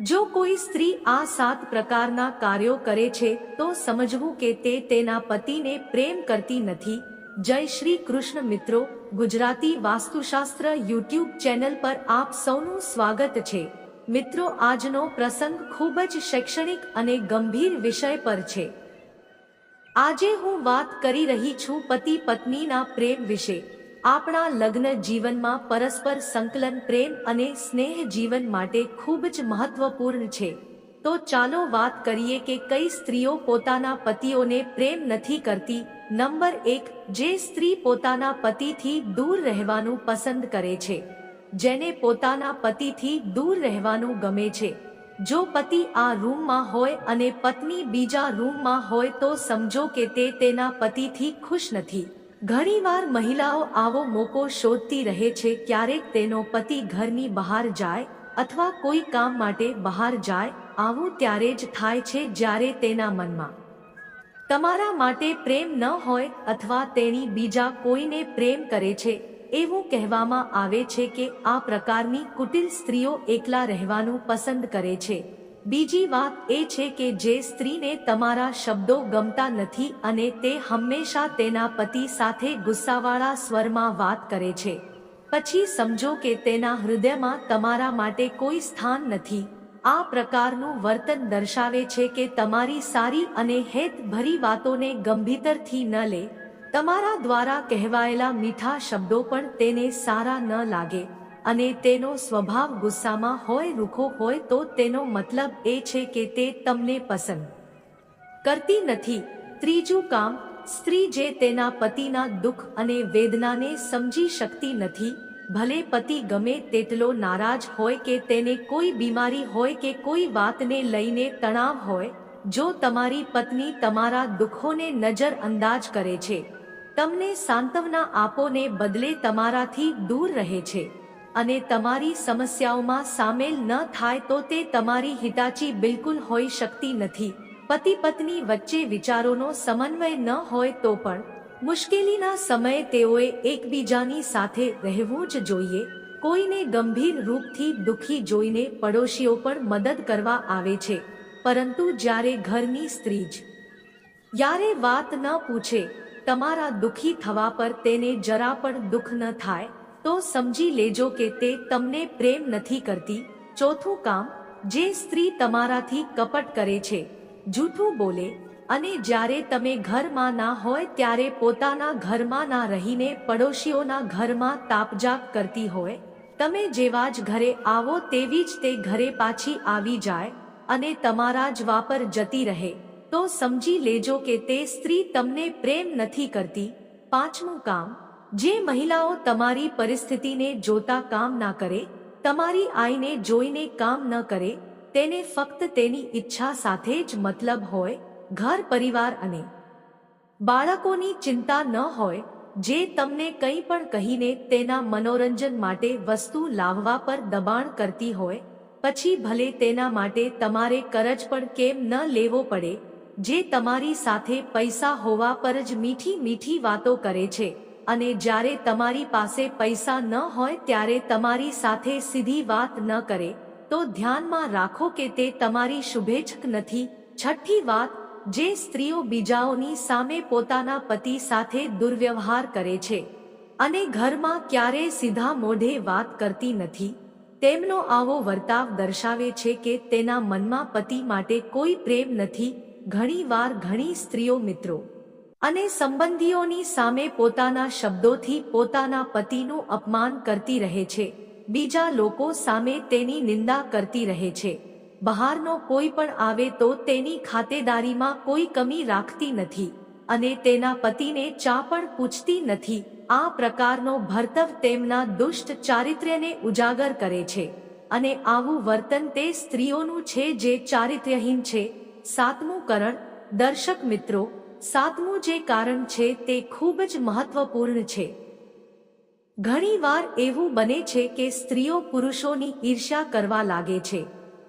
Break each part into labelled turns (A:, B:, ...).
A: જો કોઈ સ્ત્રી આ સાત પ્રકારના કાર્યો કરે છે, તો સમજવું કે તે તેના પતિને પ્રેમ કરતી નથી. જય શ્રી કૃષ્ણ મિત્રો, ગુજરાતી વાસ્તુશાસ્ત્ર યુટ્યુબ ચેનલ પર આપ સૌનું સ્વાગત છે. મિત્રો, આજનો પ્રસંગ ખૂબ જ શૈક્ષણિક અને ગંભીર વિષય પર છે. આજે હું વાત કરી રહી છું પતિ પત્નીના પ્રેમ વિશે. આપણા લગ્ન જીવનમાં પરસ્પર સંકલન, પ્રેમ અને સ્નેહ જીવન માટે ખૂબ જ મહત્વપૂર્ણ છે. તો ચાલો વાત કરીએ કે કઈ સ્ત્રીઓ પોતાના પતિઓને પ્રેમ નથી કરતી. નંબર એક, જે સ્ત્રી પોતાના પતિથી દૂર રહેવાનું પસંદ કરે છે. જેને પોતાના પતિથી દૂર રહેવાનું ગમે છે. જો પતિ આ રૂમમાં હોય અને પત્ની બીજા રૂમમાં હોય તો સમજો કે તે તેના પતિથી ખુશ નથી. ઘણીવાર મહિલાઓ આવો મોકો શોધતી રહે છે ક્યારેક તેનો પતિ ઘરની બહાર જાય અથવા કોઈ કામ માટે બહાર જાય, આવું ત્યારે જ થાય છે જ્યારે તેના મનમાં. તમારા માટે પ્રેમ ન હોય અથવા તેણી બીજા કોઈને પ્રેમ કરે છે, એવું કહેવામાં આવે છે કે આ પ્રકારની કુટિલ સ્ત્રીઓ એકલા રહેવાનું પસંદ કરે છે. બીજી વાત એ છે કે જે સ્ત્રીને તમારા શબ્દો ગમતા નથી અને તે હંમેશા તેના પતિ સાથે ગુસ્સાવાળા સ્વરમાં વાત કરે છે. પછી સમજો કે તેના હૃદયમાં તમારા માટે કોઈ સ્થાન નથી. આ પ્રકારનું વર્તન દર્શાવે છે કે તમારી સારી અને હેતભરી વાતોને ગંભીરથી ન લે. તમારા દ્વારા કહેવાયેલા મીઠા શબ્દો પણ તેને સારા ન લાગે. અને તેનો સ્વભાવ ગુસ્સામાં હોય, રૂખો હોય, તો તેનો મતલબ એ છે કે તે તમને પસંદ કરતી નથી. ત્રીજું કામ, સ્ત્રી જે તેના પતિના દુઃખ અને વેદનાને સમજી શકતી નથી, ભલે પતિ ગમે તેટલો નારાજ હોય કે તેને કોઈ બીમારી હોય કે કોઈ વાતને લઈને તણાવ હોય, જો તમારી પત્ની તમારા દુઃખોને નજર અંદાજ કરે છે, તમને સાંત્વના આપોને બદલે તમારાથી દૂર રહે છે. અને તમારી સમસ્યાઓમાં સામેલ ન થાય તો તે તમારી હિતાચી બિલકુલ હોઈ શકતી નથી. પતિ પત્ની વચ્ચે વિચારોનો સમન્વય ન હોય તો પણ મુશ્કેલીના સમયે તેઓએ એકબીજાની સાથે રહેવું જ જોઈએ. કોઈને ગંભીર રૂપથી દુઃખી જોઈને પડોશીઓ પણ મદદ કરવા આવે છે. પરંતુ જ્યારે ઘરની સ્ત્રી જ યારે વાત ન પૂછે, તમારા દુઃખી થવા પર તેને જરા પણ દુઃખ ન થાય. તો સમજી લેજો કે તે તમને પ્રેમ નથી કરતી. ચોથું કામ, જે સ્ત્રી તમારાથી કપટ કરે છે, જૂઠું બોલે અને જ્યારે તમે ઘરમાં ના હોય ત્યારે પોતાના ઘરમાં ના રહીને પડોશીઓના ઘરમાં તાપજાપ કરતી હોય, તમે જેવા જ ઘરે આવો તેવી જ તે ઘરે પાછી આવી જાય અને તમારા જ વાપર જતી રહે. તો સમજી લેજો કે તે સ્ત્રી તમને પ્રેમ નથી કરતી. પાંચમું કામ જે મહિલાઓ તમારી પરિસ્થિતિને જોતા કામ ના કરે, તમારી આઈને જોઈને કામ ન કરે, તેને ફક્ત તેની ઈચ્છા સાથે જ મતલબ હોય, ઘર પરિવાર અને બાળકોની ચિંતા ન હોય, જે તમને કંઈ પણ કહીને તેના મનોરંજન માટે વસ્તુ લાવવા પર દબાણ કરતી હોય, પછી ભલે તેના માટે તમારે કરજ પણ કેમ ન લેવો પડે, જે તમારી સાથે પૈસા હોવા પર જ મીઠી મીઠી વાતો કરે છે. અને જ્યારે તમારી પાસે પૈસા ન હોય ત્યારે તમારી સાથે સીધી વાત ન કરે, તો ધ્યાનમાં રાખો કે તે તમારી શુભેચ્છક નથી. છઠ્ઠી વાત, જે સ્ત્રીઓ બીજાઓની સામે પોતાના પતિ સાથે દુર્વ્યવહાર કરે છે અને ઘરમાં ક્યારે સીધા મોઢે વાત કરતી નથી. તેમનો આવો વર્તાવ દર્શાવે છે કે તેના મનમાં પતિ માટે કોઈ પ્રેમ નથી. ઘણીવાર ઘણી સ્ત્રીઓ મિત્રો અને સંબંધીઓની સામે પોતાના શબ્દોથી પોતાના પતિનું અપમાન કરતી રહે છે. બીજા લોકો સામે તેની નિંદા કરતી રહે છે. બહારનો કોઈ પણ આવે તો તેની ખાતેદારીમાં કોઈ કમી રાખતી નથી અને તેના પતિને ચા પણ પૂછતી નથી. આ પ્રકારનો ભર્તવ તેમના દુષ્ટ ચારિત્ર્યને ઉજાગર કરે છે અને આવું વર્તન તે સ્ત્રીઓનું છે જે ચારિત્ર્યહીન છે. સાતમું કરણ, દર્શક મિત્રો સાતમું જે કારણ છે તે ખૂબ જ મહત્વપૂર્ણ છે. ઘણીવાર એવું બને છે કે સ્ત્રીઓ પુરુષોની ઈર્ષ્યા કરવા લાગે છે.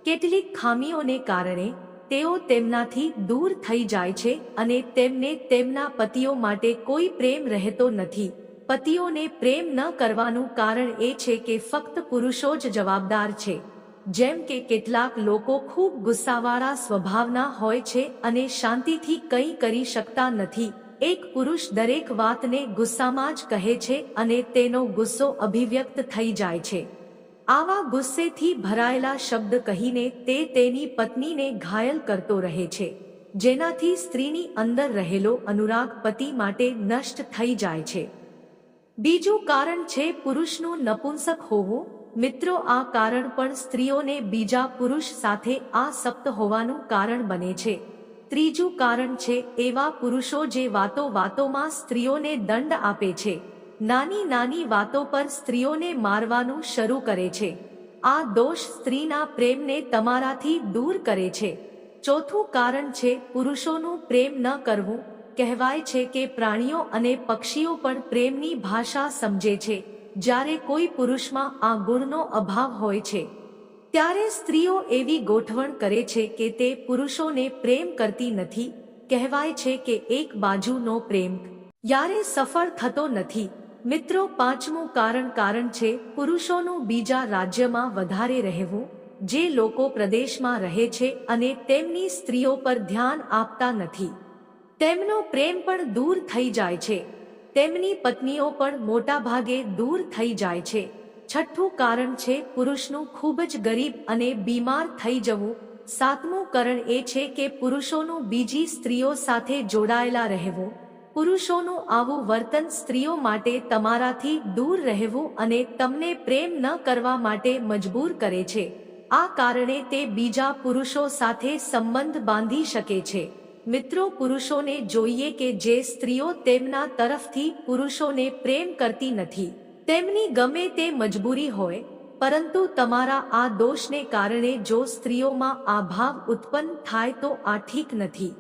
A: કેટલીક ખામીઓને કારણે તેઓ તેમનાથી દૂર થઈ જાય છે અને તેમને તેમના પતિઓ માટે કોઈ પ્રેમ રહેતો નથી. પતિઓને પ્રેમ ન કરવાનું કારણ એ છે કે ફક્ત પુરુષો જ જવાબદાર છે. જેમ કે કેટલાક લોકો ખૂબ ગુસ્સાવાળા સ્વભાવના હોય છે અને શાંતિથી કંઈ કરી શકતા નથી. એક પુરુષ દરેક વાતને ગુસ્સામાં જ કહે છે અને તેનો ગુસ્સો અભિવ્યક્ત થઈ જાય છે. આવા ગુસ્સેથી ભરાયેલા શબ્દ કહીને તે તેની પત્નીને ઘાયલ કરતો રહે છે. જેનાથી સ્ત્રીની અંદર રહેલો અનુરાગ પતિ માટે નષ્ટ થઈ જાય છે. બીજું કારણ છે પુરુષનું નપુંસક હોવું. મિત્રો, આ કારણ પણ સ્ત્રીઓને બીજા પુરુષ સાથે આ સપ્ત હોવાનું કારણ બને છે. ત્રીજું કારણ છે, એવા પુરુષો જે વાતો વાતોમાં સ્ત્રીઓને દંડ આપે છે. નાની નાની વાતો પર સ્ત્રીઓને મારવાનું શરૂ કરે છે. આ દોષ સ્ત્રીના પ્રેમને તમારાથી દૂર કરે છે. ચોથું કારણ છે, પુરુષોનું પ્રેમ ન કરવું. કહેવાય છે કે પ્રાણીઓ અને પક્ષીઓ પણ પ્રેમની ભાષા સમજે છે. જ્યારે કોઈ પુરુષમાં આ ગુણનો અભાવ હોય છે, ત્યારે સ્ત્રીઓ એવી ગોઠવણ કરે છે કે તે પુરુષોને પ્રેમ કરતી નથી, કહેવાય છે કે એક બાજુનો પ્રેમ યારે સફળ થતો નથી. મિત્રો, પાંચમું કારણ કારણ છે પુરુષોનું બીજા રાજ્યમાં વધારે રહેવું, જે લોકો પ્રદેશમાં રહે છે અને તેમની સ્ત્રીઓ પર ધ્યાન આપતા નથી. તેમનો પ્રેમ પણ દૂર થઈ જાય છે. તેમની પત્નીઓ પણ મોટા ભાગે દૂર થઈ જાય છે. છઠ્ઠું કારણ છે, પુરુષનું ખૂબ જ ગરીબ અને બીમાર થઈ જવું. સાતમું કારણ એ છે કે પુરુષોનું બીજી સ્ત્રીઓ સાથે જોડાયેલા રહેવું. પુરુષોનું આવું વર્તન સ્ત્રીઓ માટે તમારાથી દૂર રહેવું અને તમને પ્રેમ ન કરવા માટે મજબૂર કરે છે. આ કારણે તે બીજા પુરુષો સાથે સંબંધ બાંધી શકે છે. મિત્રો, પુરુષોને જોઈએ કે જે સ્ત્રીઓ તેમના તરફથી પુરુષોને પ્રેમ કરતી નથી. તેમની ગમે તે મજબૂરી હોય, પરંતુ તમારા આ દોષને કારણે જો સ્ત્રીઓમાં આ ભાવ ઉત્પન્ન થાય તો આ ઠીક નથી.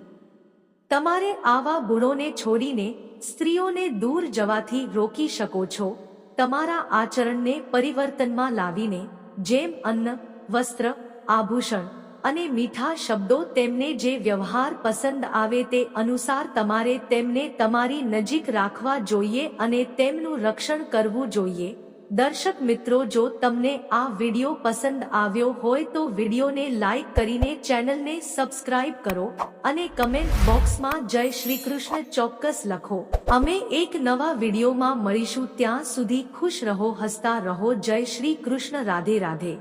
A: તમારે આવા ગુણોને છોડીને સ્ત્રીઓને દૂર જવાથી રોકી શકો છો. તમારા આચરણને પરિવર્તનમાં લાવીને, જેમ અન્ન, વસ્ત્ર, આભૂષણ અને મીઠા શબ્દો તેમને જે વ્યવહાર પસંદ આવે તે અનુસાર તમારે તેમને તમારી નજીક રાખવા જોઈએ અને તેમનું રક્ષણ કરવું જોઈએ. દર્શક મિત્રો, જો તમને આ વિડિયો પસંદ આવ્યો હોય તો વિડિયોને લાઈક કરીને ચેનલને સબસ્ક્રાઇબ કરો અને કમેન્ટ બોક્સમાં જય શ્રી કૃષ્ણ ચોક્કસ લખો. અમે એક નવા વિડિયોમાં મળીશું. ત્યાં સુધી ખુશ રહો, હસતા રહો. જય શ્રી કૃષ્ણ. રાધે રાધે.